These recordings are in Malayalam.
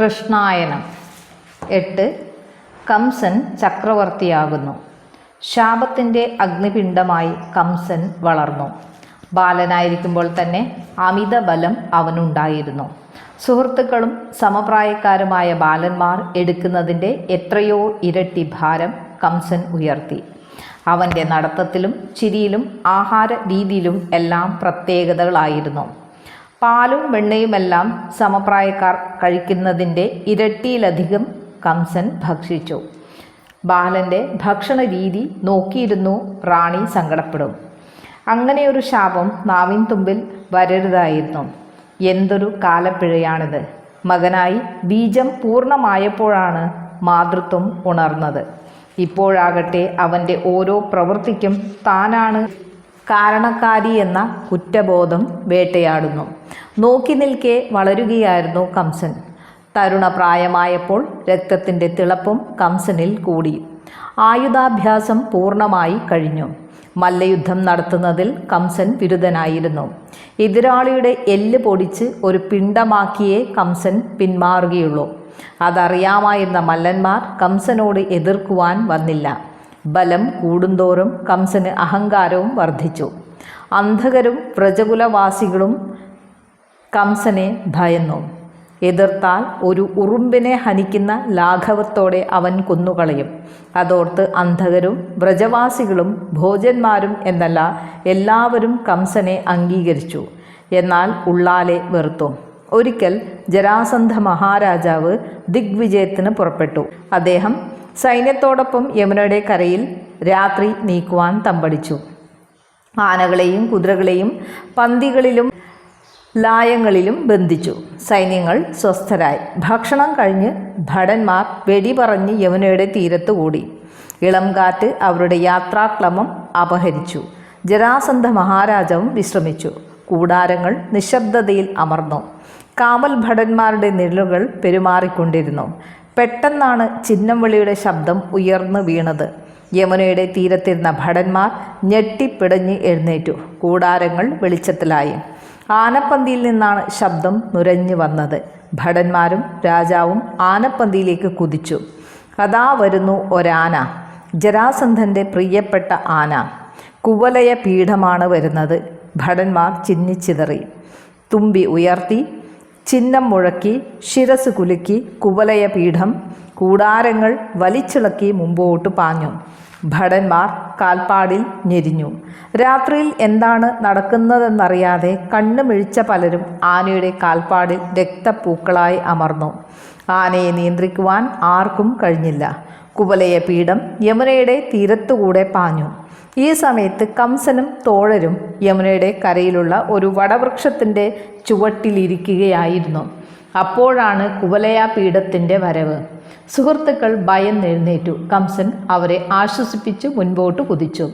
കൃഷ്ണായനം. എട്ട്. കംസൻ ചക്രവർത്തിയാകുന്നു. ശാപത്തിന്റെ അഗ്നിപിണ്ഡമായി കംസൻ വളർന്നു. ബാലനായിരിക്കുമ്പോൾ തന്നെ അമിത ബലം അവനുണ്ടായിരുന്നു. സുഹൃത്തുക്കളും സമപ്രായക്കാരുമായ ബാലന്മാർ എടുക്കുന്നതിന്റെ എത്രയോ ഇരട്ടി ഭാരം കംസൻ ഉയർത്തി. അവന്റെ നടത്തത്തിലും ചിരിയിലും ആഹാര രീതിയിലും എല്ലാം പ്രത്യേകതകളായിരുന്നു. പാലും വെണ്ണയുമെല്ലാം സമപ്രായക്കാർ കഴിക്കുന്നതിന്റെ ഇരട്ടിയിലധികം കംസൻ ഭക്ഷിച്ചു. ബാലന്റെ ഭക്ഷണ രീതി നോക്കിയിരുന്നു റാണി സങ്കടപ്പെടും. അങ്ങനെയൊരു ശാപം നാവിൻ തുമ്പിൽ വരരുതായിരുന്നു. എന്തൊരു കാലപ്പിഴയാണിത്. മകനായി ബീജം പൂർണമായപ്പോഴാണ് മാതൃത്വം ഉണർന്നത്. ഇപ്പോഴാകട്ടെ അവന്റെ ഓരോ പ്രവൃത്തിക്കും താനാണ് കാരണക്കാരി എന്ന കുറ്റബോധം വേട്ടയാടുന്നു. നോക്കി നിൽക്കെ വളരുകയായിരുന്നു കംസൻ. തരുണപ്രായമായപ്പോൾ രക്തത്തിന്റെ തിളപ്പും കംസനിൽ കൂടി. ആയുധാഭ്യാസം പൂർണമായി കഴിഞ്ഞു. മല്ലയുദ്ധം നടത്തുന്നതിൽ കംസൻ വിരുദ്ധനായിരുന്നു. എതിരാളിയുടെ എല്ല് പൊടിച്ച് ഒരു പിണ്ടമാക്കിയേ കംസൻ പിന്മാറുകയുള്ളൂ. അതറിയാമായിരുന്ന മല്ലന്മാർ കംസനോട് എതിർക്കുവാൻ വന്നില്ല. ബലം കൂടുന്തോറും കംസന് അഹങ്കാരവും വർദ്ധിച്ചു. അന്ധകരും വ്രജകുലവാസികളും കംസനെ ഭയന്നു. എതിർത്താൽ ഒരു ഉറുമ്പിനെ ഹനിക്കുന്ന ലാഘവത്തോടെ അവൻ കൊന്നുകളയും. അതോർത്ത് അന്ധകരും വ്രജവാസികളും ഭോജന്മാരും എന്നല്ല എല്ലാവരും കംസനെ അംഗീകരിച്ചു. എന്നാൽ ഉള്ളാലെ വെറുത്തു. ഒരിക്കൽ ജരാസന്ധ മഹാരാജാവ് ദിഗ്വിജയത്തിന് പുറപ്പെട്ടു. അദ്ദേഹം സൈന്യത്തോടൊപ്പം യമുനയുടെ കരയിൽ രാത്രി നീക്കുവാൻ തമ്പടിച്ചു. ആനകളെയും കുതിരകളെയും പന്തികളിലും ലായങ്ങളിലും ബന്ധിച്ചു. സൈന്യങ്ങൾ സ്വസ്ഥരായി. ഭക്ഷണം കഴിഞ്ഞ് ഭടന്മാർ വെടി പറഞ്ഞ് യമുനയുടെ തീരത്ത് കൂടി ഇളം കാറ്റ് അവരുടെ യാത്രാക്രമം അപഹരിച്ചു. ജരാസന്ധ മഹാരാജാവും വിശ്രമിച്ചു. കൂടാരങ്ങൾ നിശബ്ദതയിൽ അമർന്നു. കാമൽ ഭടന്മാരുടെ നിഴലുകൾ പെരുമാറിക്കൊണ്ടിരുന്നു. പെട്ടെന്നാണ് ചിന്നംവിളിയുടെ ശബ്ദം ഉയർന്നു വീണത്. യമുനയുടെ തീരത്തിരുന്ന ഭടന്മാർ ഞെട്ടിപ്പിടഞ്ഞ് എഴുന്നേറ്റു. കൂടാരങ്ങൾ വെളിച്ചത്തിലായി. ആനപ്പന്തിയിൽ നിന്നാണ് ശബ്ദം നുരഞ്ഞു വന്നത്. ഭടന്മാരും രാജാവും ആനപ്പന്തിയിലേക്ക് കുതിച്ചു. അതാ വരുന്നു ഒരാന. ജരാസന്ധന്റെ പ്രിയപ്പെട്ട ആന. കുവലയ പീഠമാണ് വരുന്നത്. ഭടന്മാർ ചിന്നിച്ചിതറി തുമ്പി ഉയർത്തി ചിഹ്നം മുഴക്കി ശിരസ് കുലുക്കി കുവലയ പീഠം കൂടാരങ്ങൾ വലിച്ചിളക്കി മുമ്പോട്ട് പാഞ്ഞു. ഭടന്മാർ കാൽപ്പാടിൽ ഞെരിഞ്ഞു. രാത്രിയിൽ എന്താണ് നടക്കുന്നതെന്നറിയാതെ കണ്ണു മിഴിച്ച പലരും ആനയുടെ കാൽപ്പാടിൽ രക്തപ്പൂക്കളായി അമർന്നു. ആനയെ നിയന്ത്രിക്കുവാൻ ആർക്കും കഴിഞ്ഞില്ല. കുവലയ പീഠം യമുനയുടെ തീരത്തുകൂടെ പാഞ്ഞു. ഈ സമയത്ത് കംസനും തോഴരും യമുനയുടെ കരയിലുള്ള ഒരു വടവൃക്ഷത്തിന്റെ ചുവട്ടിലിരിക്കുകയായിരുന്നു. അപ്പോഴാണ് കുവലയ പീഠത്തിന്റെ വരവ്. സുഹൃത്തുക്കൾ ഭയന്നെഴുന്നേറ്റു കംസൻ അവരെ ആശ്വസിപ്പിച്ച് മുൻപോട്ട് കുതിച്ചു.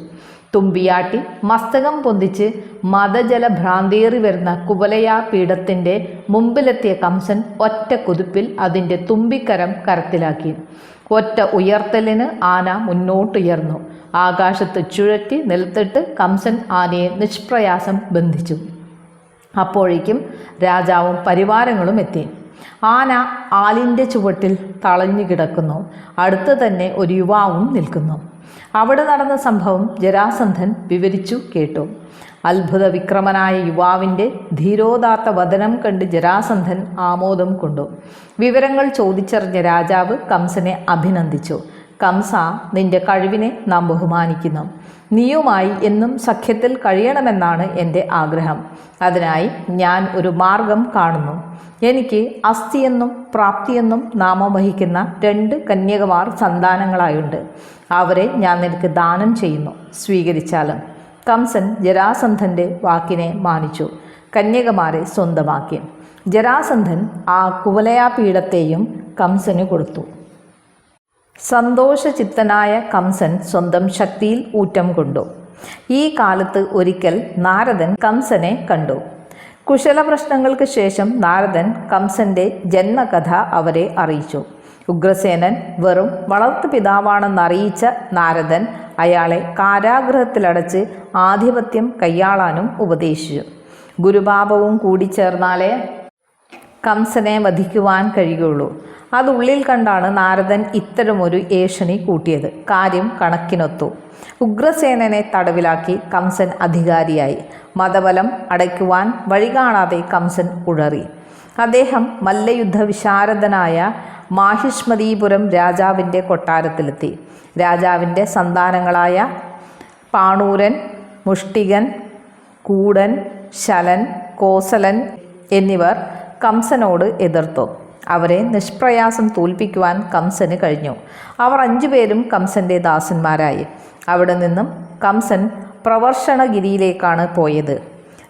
തുമ്പിയാട്ടി മസ്തകം പൊന്തിച്ച് മതജല ഭ്രാന്തേറി വരുന്ന കുവലയാ പീഠത്തിന്റെ മുമ്പിലെത്തിയ കംസൻ ഒറ്റ കുതിപ്പിൽ അതിന്റെ തുമ്പിക്കരം കരത്തിലാക്കി. ഒറ്റ ഉയർത്തലിന് ആന മുന്നോട്ടുയർന്നു. ആകാശത്ത് ചുഴറ്റി നിലത്തിട്ട് കംസൻ ആനയെ നിഷ്പ്രയാസം ബന്ധിച്ചു. അപ്പോഴേക്കും രാജാവും പരിവാരങ്ങളും എത്തി. ആന ആലിന്റെ ചുവട്ടിൽ തളഞ്ഞു കിടക്കുന്നു. അടുത്ത് തന്നെ ഒരു യുവാവും നിൽക്കുന്നു. അവിടെ നടന്ന സംഭവം ജരാസന്ധൻ വിവരിച്ചു കേട്ടു. അത്ഭുത വിക്രമനായ യുവാവിന്റെ ധീരോദാത്ത വദനം കണ്ട് ജരാസന്ധൻ ആമോദം കൊണ്ടു. വിവരങ്ങൾ ചോദിച്ചറിഞ്ഞ രാജാവ് കംസനെ അഭിനന്ദിച്ചു. കംസ നിന്റെ കഴിവിനെ നാം ബഹുമാനിക്കുന്നു. നീയുമായി എന്നും സഖ്യത്തിൽ കഴിയണമെന്നാണ് എന്റെ ആഗ്രഹം. അതിനായി ഞാൻ ഒരു മാർഗം കാണുന്നു. എനിക്ക് അസ്ഥിയെന്നും പ്രാപ്തിയെന്നും നാമം വഹിക്കുന്ന രണ്ട് കന്യകമാർ സന്താനങ്ങളായുണ്ട്. അവരെ ഞാൻ നിനക്ക് ദാനം ചെയ്യുന്നു സ്വീകരിച്ചാലും. കംസൻ ജരാസന്ധന്റെ വാക്കിനെ മാനിച്ചു. കന്യകമാരെ സ്വന്തമാക്കി. ജരാസന്ധൻ ആ കുവലയാ കുവലയാപീഠത്തെയും കംസന് കൊടുത്തു. സന്തോഷചിത്തനായ കംസൻ സ്വന്തം ശക്തിയിൽ ഊറ്റം കൊണ്ടു. ഈ കാലത്ത് ഒരിക്കൽ നാരദൻ കംസനെ കണ്ടു. കുശല പ്രശ്നങ്ങൾക്ക് ശേഷം നാരദൻ കംസന്റെ ജന്മകഥ അവരെ അറിയിച്ചു. ഉഗ്രസേനൻ വെറും വളർത്തു പിതാവാണെന്നറിയിച്ച നാരദൻ അയാളെ കാരാഗ്രഹത്തിലടച്ച് ആധിപത്യം കൈയാളാനും ഉപദേശിച്ചു. ഗുരുപാപവും കൂടിച്ചേർന്നാലേ കംസനെ വധിക്കുവാൻ കഴിയുള്ളൂ. അത് ഉള്ളിൽ കണ്ടാണ് നാരദൻ ഇത്തരമൊരു ഏഷണി കൂട്ടിയത്. കാര്യം കണക്കിനൊത്തു. ഉഗ്രസേനനെ തടവിലാക്കി കംസൻ അധികാരിയായി. മതബലം അടയ്ക്കുവാൻ വഴി കാണാതെ കംസൻ ഉഴറി. അദ്ദേഹം മല്ലയുദ്ധ വിശാരദനായ മാഹിഷ്മതീപുരം രാജാവിന്റെ കൊട്ടാരത്തിലെത്തി. രാജാവിന്റെ സന്താനങ്ങളായ പാണൂരൻ മുഷ്ടികൻ കൂടൻ ശലൻ കോസലൻ എന്നിവർ കംസനോട് എതിർത്തു. അവരെ നിഷ്പ്രയാസം തോൽപ്പിക്കുവാൻ കംസന് കഴിഞ്ഞു. അവർ അഞ്ചുപേരും കംസന്റെ ദാസന്മാരായി. അവിടെ നിന്നും കംസൻ പ്രവർഷണഗിരിയിലേക്കാണ് പോയത്.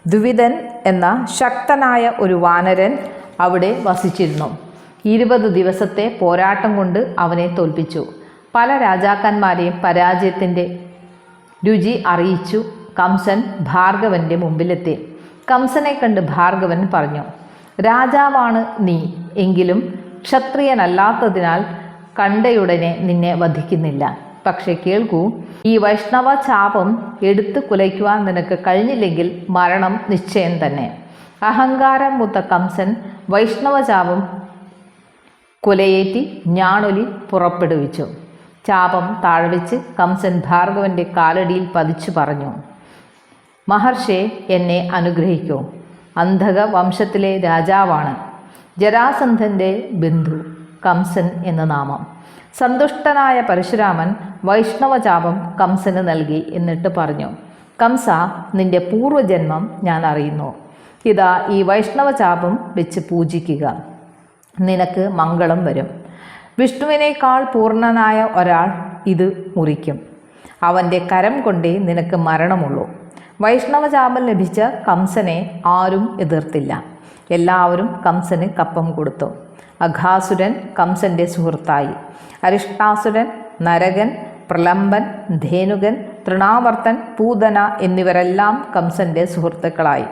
ദ്വിവിധൻ എന്ന ശക്തനായ ഒരു വാനരൻ അവിടെ വസിച്ചിരുന്നു. ഇരുപത് ദിവസത്തെ പോരാട്ടം കൊണ്ട് അവനെ തോൽപ്പിച്ചു. പല രാജാക്കന്മാരെയും പരാജയത്തിന്റെ രുചി അറിയിച്ചു കംസൻ ഭാർഗവന്റെ മുമ്പിലെത്തി. കംസനെ കണ്ട് ഭാർഗവൻ പറഞ്ഞു രാജാവാണ് നീ. എങ്കിലും ക്ഷത്രിയനല്ലാത്തതിനാൽ കണ്ടയുടനെ നിന്നെ വധിക്കുന്നില്ല. പക്ഷെ കേൾക്കൂ ഈ വൈഷ്ണവ ചാപം എടുത്തു കുലയ്ക്കുവാൻ നിനക്ക് കഴിഞ്ഞില്ലെങ്കിൽ മരണം നിശ്ചയം തന്നെ. അഹങ്കാരം മുത്ത കംസൻ വൈഷ്ണവ ചാപം കുലയേറ്റി ഞാണൊലി പുറപ്പെടുവിച്ചു. ചാപം താഴ്വിച്ച് കംസൻ ഭാർഗവന്റെ കാലടിയിൽ പതിച്ചു പറഞ്ഞു. മഹർഷെ എന്നെ അനുഗ്രഹിക്കൂ. അന്ധക വംശത്തിലെ രാജാവാണ്. ജരാസന്ധന്റെ ബന്ധു കംസൻ എന്ന നാമം. സന്തുഷ്ടനായ പരശുരാമൻ വൈഷ്ണവചാപം കംസന് നൽകി എന്നിട്ട് പറഞ്ഞു കംസ നിന്റെ പൂർവജന്മം ഞാൻ അറിയുന്നു. ഇതാ ഈ വൈഷ്ണവചാപം വെച്ച് പൂജിക്കുക. നിനക്ക് മംഗളം വരും. വിഷ്ണുവിനേക്കാൾ പൂർണനായ ഒരാൾ ഇത് മുറിക്കും. അവന്റെ കരം കൊണ്ടേ നിനക്ക് മരണമുള്ളൂ. വൈഷ്ണവചാപം ലഭിച്ച കംസനെ ആരും എതിർത്തില്ല. എല്ലാവരും കംസന് കപ്പം കൊടുത്തു. അഘാസുരൻ കംസന്റെ സുഹൃത്തായി. അരിഷ്ടാസുരൻ നരകൻ പ്രലംബൻ ധേനുകൻ തൃണാവർത്തൻ പൂതന എന്നിവരെല്ലാം കംസന്റെ സുഹൃത്തുക്കളായി.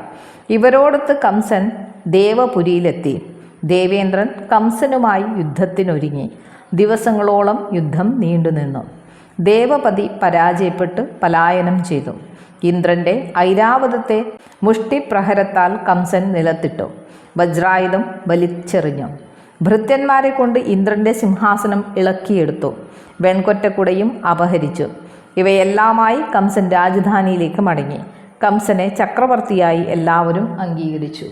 ഇവരോടൊത്ത് കംസൻ ദേവപുരിയിലെത്തി. ദേവേന്ദ്രൻ കംസനുമായി യുദ്ധത്തിനൊരുങ്ങി. ദിവസങ്ങളോളം യുദ്ധം നീണ്ടുനിന്നു. ദേവപതി പരാജയപ്പെട്ട് പലായനം ചെയ്തു. ഇന്ദ്രന്റെ ഐരാവതത്തെ മുഷ്ടിപ്രഹരത്താൽ കംസൻ നിലത്തിട്ടു. വജ്രായുധം വലിച്ചെറിഞ്ഞു. ഭൃത്യന്മാരെ കൊണ്ട് ഇന്ദ്രന്റെ സിംഹാസനം ഇളക്കിയെടുത്തു. വെൺകൊറ്റക്കുടയും അപഹരിച്ചു. ഇവയെല്ലാമായി കംസൻ രാജധാനിയിലേക്ക് മടങ്ങി. കംസനെ ചക്രവർത്തിയായി എല്ലാവരും അംഗീകരിച്ചു.